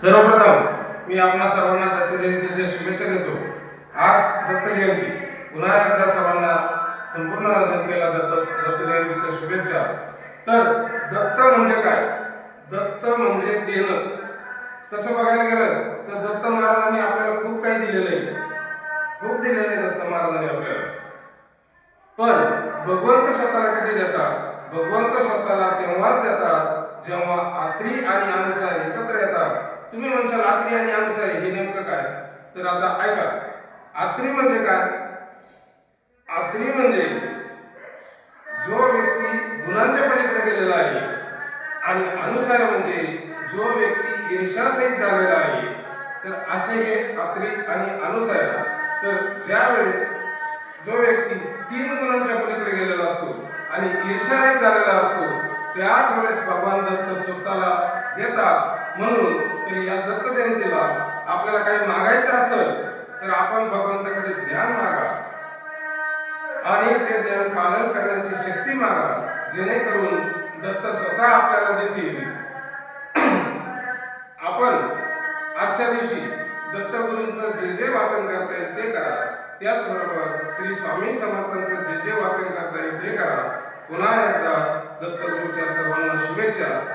सर्वप्रथम मी आपणा सर्वांना दत्त जयंतीच्या शुभेच्छा देतो. आज दत्त जयंती. पुन्हा एकदा सर्वांना संपूर्ण जनतेला दत्त दत्त जयंतीच्या शुभेच्छा. तर दत्त म्हणजे काय? दत्त म्हणजे देणं. तसं बघायला गेलं तर दत्त महाराजांनी आपल्याला खूप काही दिलेलं आहे. खूप दिलेलं आहे दत्त महाराजांनी आपल्याला. पण भगवंत स्वतःला कधी देतात? भगवंत स्वतःला तेव्हाच देतात जेव्हा आत्री आणि अनुसार तुम्ही म्हणशाल आत्री आणि अनुसारी हे नेमकं काय? तर आता ऐका. आत्री म्हणजे काय? आत्री म्हणजे जो व्यक्ती गुणांच्या पलीकडे गेलेला आहे आणि अनुसार म्हणजे जो व्यक्ती ईर्षासहित झालेला आहे तर असे हे आत्री आणि अनुसार. तर ज्यावेळेस जो व्यक्ती तीन गुणांच्या पलीकडे गेलेला असतो आणि ईर्षाही झालेला असतो त्याच वेळेस भगवान दत्त स्वतःला देतात. म्हणून तर या दत्त जयंतीला आपल्याला काही मागायचं असेल तर आपण भगवंताकडे ज्ञान मागा. आणि ते ज्ञान पालन करण्याची शक्ती मागा जेणेकरून दत्त स्वतः आपल्याला देतील. आपण आजच्या दिवशी दत्तगुरूंचं जे जे वाचन करता येईल ते करा. त्याचबरोबर श्री स्वामी समर्थांचं जे जे वाचन करता येईल ते करा. पुन्हा एकदा दत्तगुरूच्या सर्वांना शुभेच्छा.